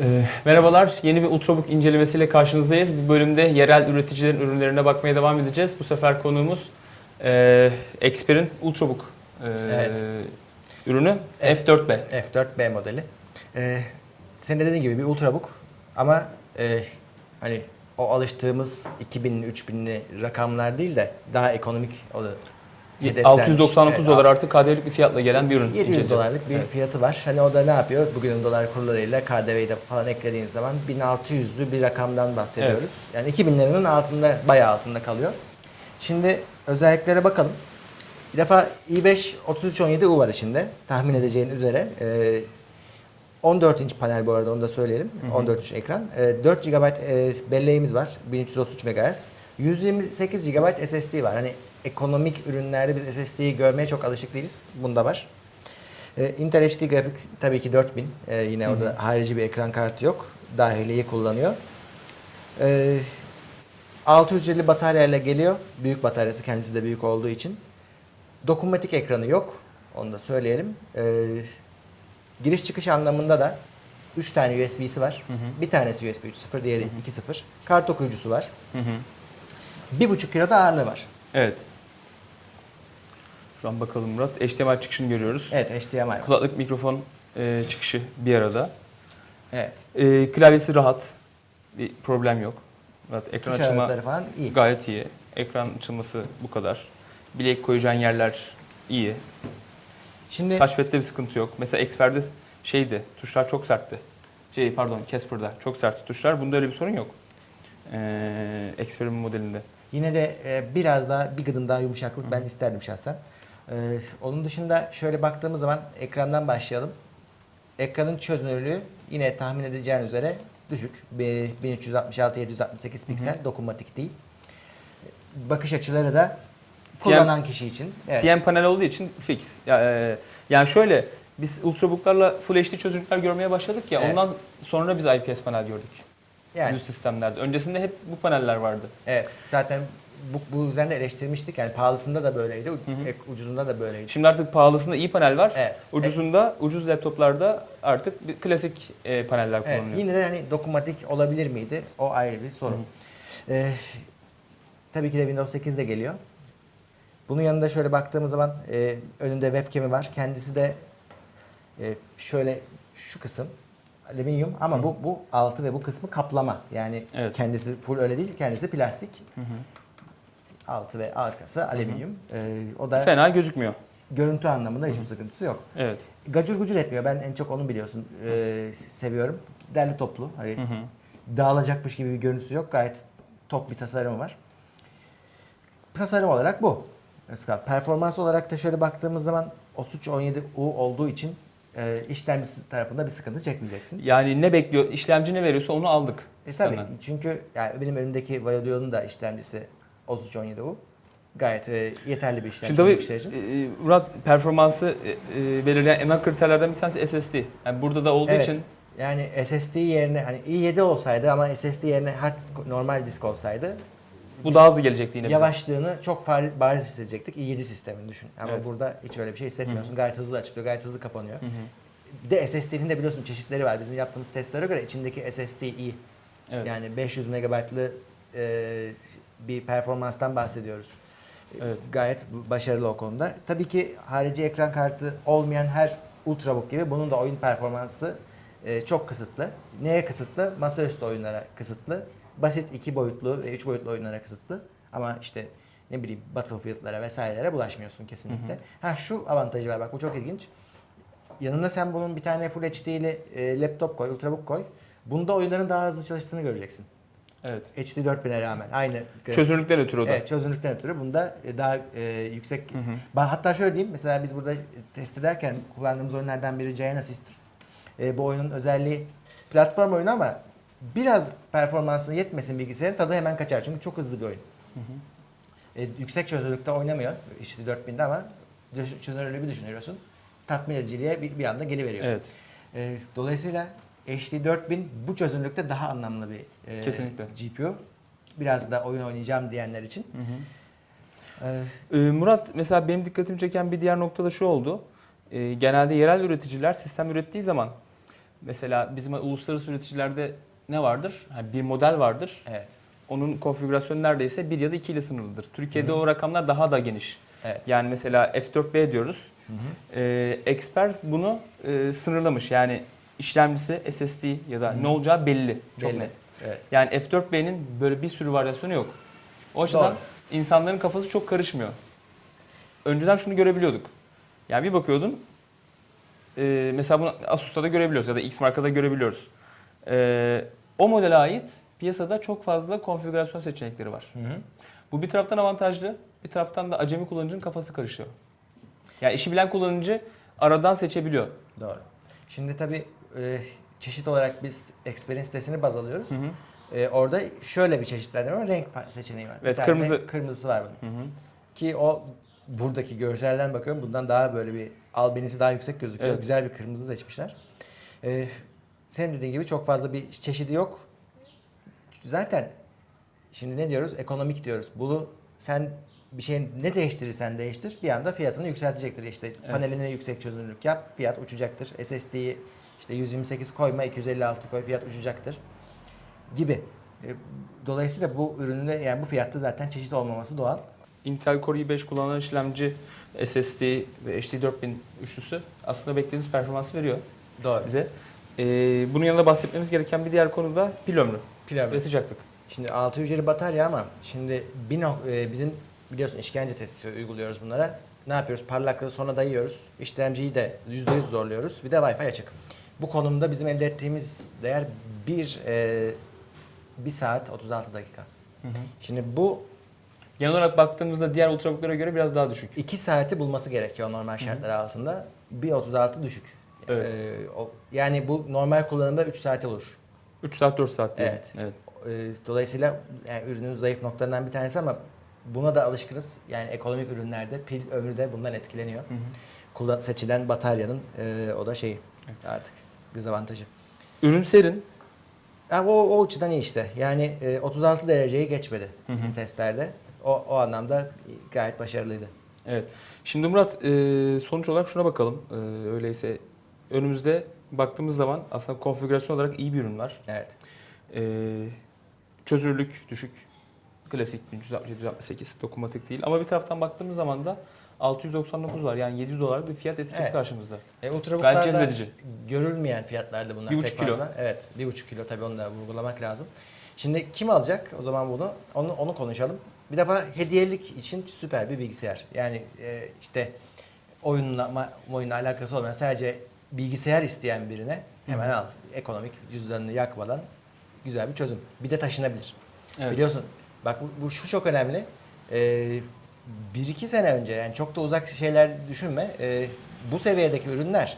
Ee, merhabalar, yeni bir Ultrabook incelemesiyle karşınızdayız. Bu bölümde yerel üreticilerin ürünlerine bakmaya devam edeceğiz. Bu sefer konuğumuz e, Expert'in Ultrabook e, Evet. ürünü F4B. F4B modeli. Ee, senin de dediğin gibi bir ultrabook ama e, hani o alıştığımız 2000'li 3000'li rakamlar değil de daha ekonomik hedeflenmiş. 699 Evet, dolar artı KDV'lik bir fiyatla gelen bir ürün. 700 inceleyeceğiz. dolarlık bir Evet. fiyatı var. Hani o da ne yapıyor? Bugünün dolar kurlarıyla KDV'yi de falan eklediğin zaman 1600'lü bir rakamdan bahsediyoruz. Yani 2000 liranın altında, bayağı altında kalıyor. Şimdi özelliklere bakalım. Bir defa i5 3317U var içinde. Tahmin edeceğin üzere. Ee, 14 inç panel bu arada onu da söyleyelim. 14 inç ekran. Ee, 4 GB e, belleğimiz var. 1333 MHz. 128 GB SSD var. Hani ekonomik ürünlerde biz SSD'yi görmeye çok alışık değiliz. Bunda var. Ee, Intel HD Graphics tabii ki 4000. Ee, yine orada harici bir ekran kartı yok. Dahiliyi kullanıyor. Ee, 650 bataryayla geliyor. Büyük bataryası kendisi de büyük olduğu için. Dokunmatik ekranı yok. Onu da söyleyelim. Ee, giriş çıkış anlamında da 3 tane USB'si var. Bir tanesi USB 3.0, diğeri 2.0. Kart okuyucusu var. Hı hı. 1.5 kilo da ağırlığı var. Evet. Şu an bakalım Murat. HDMI çıkışını görüyoruz. Evet HDMI. Kulaklık mikrofon e, çıkışı bir arada. Evet. E, klavyesi rahat. Bir problem yok. Murat ekran Tuş açılma falan iyi. Gayet iyi. Ekran açılması bu kadar. Bilek koyacağın yerler iyi. Şimdi Touchpad'de bir sıkıntı yok. Mesela Expert'de şeydi, tuşlar çok sertti. Şey pardon, Casper'da çok sertti tuşlar. Bunda öyle bir sorun yok. Ee, Expert'in modelinde. Yine de e, biraz daha bir gıdım daha yumuşaklık ben isterdim şahsen. E, onun dışında şöyle baktığımız zaman ekrandan başlayalım. Ekranın çözünürlüğü yine tahmin edeceğin üzere düşük. Bir 1366-768 piksel dokunmatik değil. Bakış açıları da kullanan kişi için. Evet. TM panel olduğu için fix. E, yani şöyle, biz Ultrabook'larla Full HD çözünürlükler görmeye başladık ya. Evet. Ondan sonra biz IPS panel gördük. Yani Düz sistemlerde. Öncesinde hep bu paneller vardı. evet zaten bu, bu yüzden de eleştirmiştik. Yani pahalısında da böyleydi, ek- ucuzunda da böyleydi. Şimdi artık pahalısında iyi panel var. Evet. Ucuzunda, ucuz laptoplarda artık bir klasik e, paneller Evet, kullanılıyor. yine de hani dokunmatik olabilir miydi? O ayrı bir sorun. Ee, tabii ki de Windows 8 de geliyor. Bunun yanında şöyle baktığımız zaman e, önünde webcam'i var. Kendisi de e, şöyle şu kısım alüminyum ama bu bu altı ve bu kısmı kaplama. Yani Evet. kendisi full öyle değil, kendisi plastik. Altı ve arkası alüminyum. Ee, o da Fena gözükmüyor. görüntü anlamında hiçbir sıkıntısı yok. Evet. Gacur gucur etmiyor. Ben en çok onu biliyorsun. Ee, seviyorum. Derli toplu. Hani dağılacakmış gibi bir görüntüsü yok. Gayet top bir tasarımı var. Tasarım olarak bu. Özkan. Performans olarak da şöyle baktığımız zaman o 17 U olduğu için e, işlemcisi tarafında bir sıkıntı çekmeyeceksin. Yani ne bekliyor, işlemci ne veriyorsa onu aldık. E tabi sistemden. çünkü yani benim önümdeki Violeo'nun da işlemcisi o 17 U. Gayet e, yeterli bir işlemci Şimdi tabii bilgisayar için. e, Murat performansı e, e, belirleyen en önemli kriterlerden bir tanesi SSD. Yani burada da olduğu Evet. için Yani SSD yerine hani i7 olsaydı ama SSD yerine hard disk, normal disk olsaydı bu daha hızlı gelecekti yine bize. yavaşlığını çok fari- bariz hissedecektik. i7 sistemini düşün. Ama Evet. burada hiç öyle bir şey hissetmiyorsun. Gayet hızlı açılıyor, gayet hızlı kapanıyor. Bir de SSD'nin de biliyorsun çeşitleri var. Bizim yaptığımız testlere göre içindeki SSD iyi. Evet. Yani 500 megabaytlı e, bir performanstan bahsediyoruz. Evet. Gayet başarılı o konuda. Tabii ki harici ekran kartı olmayan her Ultrabook gibi bunun da oyun performansı e, çok kısıtlı. Neye kısıtlı? Masaüstü oyunlara kısıtlı. Basit iki boyutlu ve üç boyutlu oyunlara kısıtlı. Ama işte ne bileyim Battlefield'lara vesairelere bulaşmıyorsun kesinlikle. Ha şu avantajı var bak bu çok ilginç. Yanına sen bunun bir tane Full HD'li e, laptop koy, Ultrabook koy. Bunda oyunların daha hızlı çalıştığını göreceksin. Evet. HD 4000'e rağmen aynı. Çözünürlükten ötürü o da. Evet çözünürlükten ötürü bunda e, daha e, yüksek. Ba- Hatta şöyle diyeyim mesela biz burada test ederken kullandığımız oyunlardan biri Giant Sisters. E, bu oyunun özelliği platform oyunu ama biraz performansını yetmesin bilgisayarın tadı hemen kaçar. Çünkü çok hızlı bir oyun. E, yüksek çözünürlükte oynamıyor işte 4000'de ama çözünürlüğü bir düşünüyorsun. Tatmin ediciliğe bir, bir anda geliveriyor. Evet. E, dolayısıyla HD 4000 bu çözünürlükte daha anlamlı bir e, Kesinlikle. GPU. Biraz da oyun oynayacağım diyenler için. E, Ee, Murat mesela benim dikkatimi çeken bir diğer nokta da şu oldu. Ee, genelde yerel üreticiler sistem ürettiği zaman Mesela bizim uluslararası üreticilerde ne vardır? Yani bir model vardır. Evet. Onun konfigürasyonu neredeyse 1 ya da 2 ile sınırlıdır. Türkiye'de o rakamlar daha da geniş. Evet. Yani mesela F4B diyoruz. Ee, Expert bunu e, sınırlamış. Yani işlemcisi SSD ya da ne olacağı belli. Çok Belli. net. Evet. Yani F4B'nin böyle bir sürü varyasyonu yok. O açıdan Doğru. insanların kafası çok karışmıyor. Önceden şunu görebiliyorduk. Yani bir bakıyordun e, mesela bunu Asus'ta da görebiliyoruz ya da X markada görebiliyoruz. E, o modele ait piyasada çok fazla konfigürasyon seçenekleri var. Hı hı. Bu bir taraftan avantajlı, bir taraftan da acemi kullanıcının kafası karışıyor. Yani işi bilen kullanıcı aradan seçebiliyor. Doğru. Şimdi tabii e, çeşit olarak biz experience sitesini baz alıyoruz. E, orada şöyle bir çeşitlendirme var. Renk seçeneği var. Evet, Bir kırmızı. de kırmızısı var bunun. Ki o buradaki görselden bakıyorum bundan daha böyle bir albenisi daha yüksek gözüküyor. Evet. Güzel bir kırmızı seçmişler. E, senin dediğin gibi çok fazla bir çeşidi yok. Zaten şimdi ne diyoruz? Ekonomik diyoruz. Bunu sen bir şeyin ne değiştirirsen değiştir bir anda fiyatını yükseltecektir. İşte paneline yüksek çözünürlük yap fiyat uçacaktır. SSD'yi işte 128 koyma 256 koy fiyat uçacaktır gibi. E, Dolayısıyla bu üründe yani bu fiyatta zaten çeşit olmaması doğal. Intel Core i5 kullanan işlemci SSD ve HD 4000 üçlüsü aslında beklediğimiz performansı veriyor Doğru. bize. Ee, bunun yanında bahsetmemiz gereken bir diğer konu da pil ömrü Pil ömrü. ve sıcaklık. Şimdi 6 hücreli batarya ama şimdi bir nok- e, bizim biliyorsun işkence testi uyguluyoruz bunlara. Ne yapıyoruz? Parlaklığı sona dayıyoruz. İşlemciyi de %100 zorluyoruz. Bir de Wi-Fi açık. Bu konumda bizim elde ettiğimiz değer 1 e, 1 saat 36 dakika. Şimdi bu Genel olarak baktığımızda diğer ultrabooklara göre biraz daha düşük. 2 saati bulması gerekiyor normal şartlar altında. 1.36 düşük. Evet. E, o- yani bu normal kullanımda 3 saate olur. 3 saat 4 saat diye. Evet. evet. E, Dolayısıyla yani ürünün zayıf noktalarından bir tanesi ama buna da alışkınız. Yani ekonomik ürünlerde pil ömrü de bundan etkileniyor. Kullan seçilen bataryanın e, o da şeyi artık dezavantajı. Ürün serin. Ha, o, o açıdan iyi işte. Yani e, 36 dereceyi geçmedi bizim testlerde. O, o anlamda gayet başarılıydı. Evet. Şimdi Murat e, sonuç olarak şuna bakalım. E, öyleyse önümüzde baktığımız zaman aslında konfigürasyon olarak iyi bir ürün var. Evet. E, çözünürlük düşük. Klasik 168 dokunmatik değil. Ama bir taraftan baktığımız zaman da 699 var. Yani 700 dolarlık bir fiyat etiketi Evet. karşımızda. E, Gayet cezbedici. görülmeyen fiyatlardı bunlar Bir pek buçuk kilo. fazla. Evet, bir buçuk kilo tabii onu da vurgulamak lazım. Şimdi kim alacak o zaman bunu? Onu onu konuşalım. Bir defa hediyelik için süper bir bilgisayar. Yani e, işte oyunla oyunla alakası olmayan sadece bilgisayar isteyen birine hemen al. Ekonomik cüzdanını yakmadan güzel bir çözüm. Bir de taşınabilir. Evet. Biliyorsun bak bu, bu şu çok önemli. Ee, bir iki sene önce yani çok da uzak şeyler düşünme. Ee, bu seviyedeki ürünler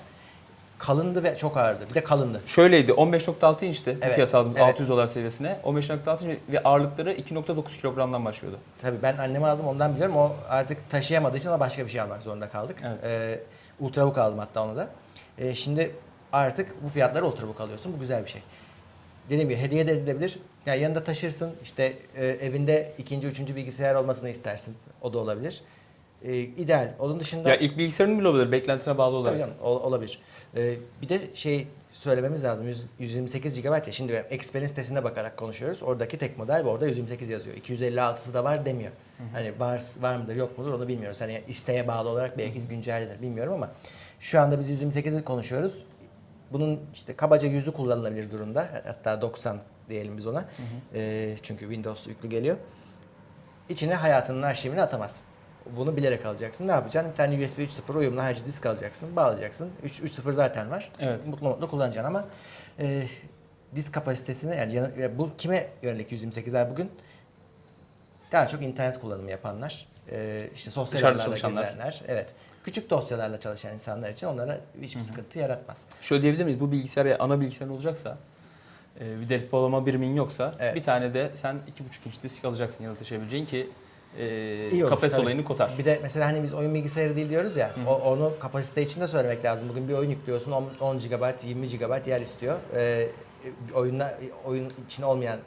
kalındı ve çok ağırdı. Bir de kalındı. Şöyleydi 15.6 inçti Evet, fiyat aldım evet. 600 dolar seviyesine. 15.6 inç ve ağırlıkları 2.9 kilogramdan başlıyordu. Tabii ben anneme aldım ondan biliyorum. O artık taşıyamadığı için ona başka bir şey almak zorunda kaldık. Evet. Ee, Ultrabook aldım hatta onu da. Ee, şimdi artık bu fiyatlara Ultrabook alıyorsun. Bu güzel bir şey. Dediğim gibi hediye de edilebilir. Yani yanında taşırsın. İşte e, evinde ikinci, üçüncü bilgisayar olmasını istersin. O da olabilir. Ee, ideal. Onun dışında... Ya ilk bilgisayarın bile olabilir beklentine bağlı olarak. Tabii canım ol- olabilir. Ee, bir de şey söylememiz lazım. 100 128 GB ya. Şimdi Experience sitesine bakarak konuşuyoruz. Oradaki tek model ve orada 128 yazıyor. 256'sı da var demiyor. Hani var var mıdır yok mudur onu bilmiyoruz. Hani isteğe bağlı olarak belki güncellenir bilmiyorum ama şu anda biz 128'i konuşuyoruz. Bunun işte kabaca yüzü kullanılabilir durumda. Hatta 90 diyelim biz ona. Ee, çünkü Windows yüklü geliyor. İçine hayatının arşivini atamazsın. Bunu bilerek alacaksın. Ne yapacaksın? Bir tane USB 3.0 uyumlu harici disk alacaksın. Bağlayacaksın. 3 3.0 zaten var. Evet. Mutlu mutlu kullanacaksın ama e, disk kapasitesini yani yana- ya bu kime yönelik 128'ler bugün? Daha çok internet kullanımı yapanlar. E, işte sosyal çalışanlar. gezenler. Evet. Küçük dosyalarla çalışan insanlar için onlara hiçbir sıkıntı yaratmaz. Şöyle diyebilir miyiz? Bu bilgisayar ya ana bilgisayar olacaksa e, bir depolama birimin yoksa Evet. bir tane de sen 2.5 inç disk alacaksın yanında taşıyabileceğin ki e, İyi olur, kapasite tabii. olayını kotar. Bir de mesela hani biz oyun bilgisayarı değil diyoruz ya. O, onu kapasite içinde söylemek lazım. Bugün bir oyun yüklüyorsun 10, 10 GB, 20 GB yer istiyor. Ee, oyunla oyun için olmayan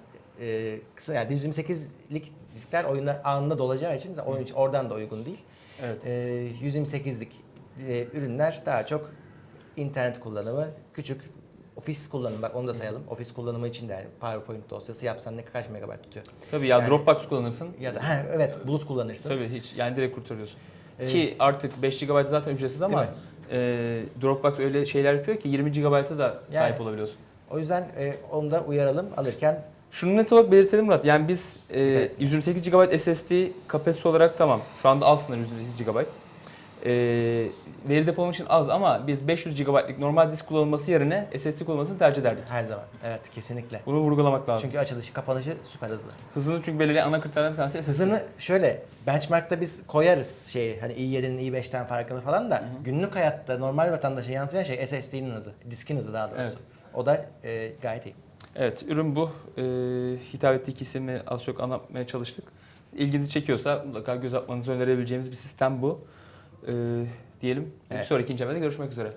e, kısa yani 128'lik diskler oyunlar anında dolacağı için oyun için oradan da uygun değil. Evet. Ee, 128'lik e, ürünler daha çok internet kullanımı, küçük ofis kullanımı bak onu da sayalım. Ofis kullanımı için de yani PowerPoint dosyası yapsan ne kaç megabayt tutuyor? Tabii ya Yani- Dropbox kullanırsın. Ya da ha, evet bulut kullanırsın. Tabii hiç yani direkt kurtarıyorsun. Evet. Ki artık 5 GB zaten ücretsiz ama e, Dropbox öyle şeyler yapıyor ki 20 GB'a da sahip Yani- olabiliyorsun. O yüzden e, onu da uyaralım alırken Şunu net olarak belirtelim Murat. Yani biz e, Evet. 128 GB SSD kapasite olarak tamam. Şu anda al sınır 128 GB. E, veri depolama için az ama biz 500 GB'lık normal disk kullanılması yerine SSD kullanılmasını tercih ederdik. her zaman. Evet kesinlikle. Bunu vurgulamak lazım. Çünkü açılışı kapanışı süper hızlı. Hızını çünkü belirleyen ana kriterlerden bir tanesi SSD. Hızını şöyle benchmarkta biz koyarız şeyi hani i7'nin i5'ten farkını falan da günlük hayatta normal vatandaşa yansıyan şey SSD'nin hızı, diskin hızı daha doğrusu. Evet. O da e, gayet iyi. Evet, ürün bu. Ee, hitap ettiği kesimi az çok anlatmaya çalıştık. İlginizi çekiyorsa mutlaka göz atmanızı önerebileceğimiz bir sistem bu. Ee, diyelim. Bir Evet. sonraki incelemede görüşmek üzere.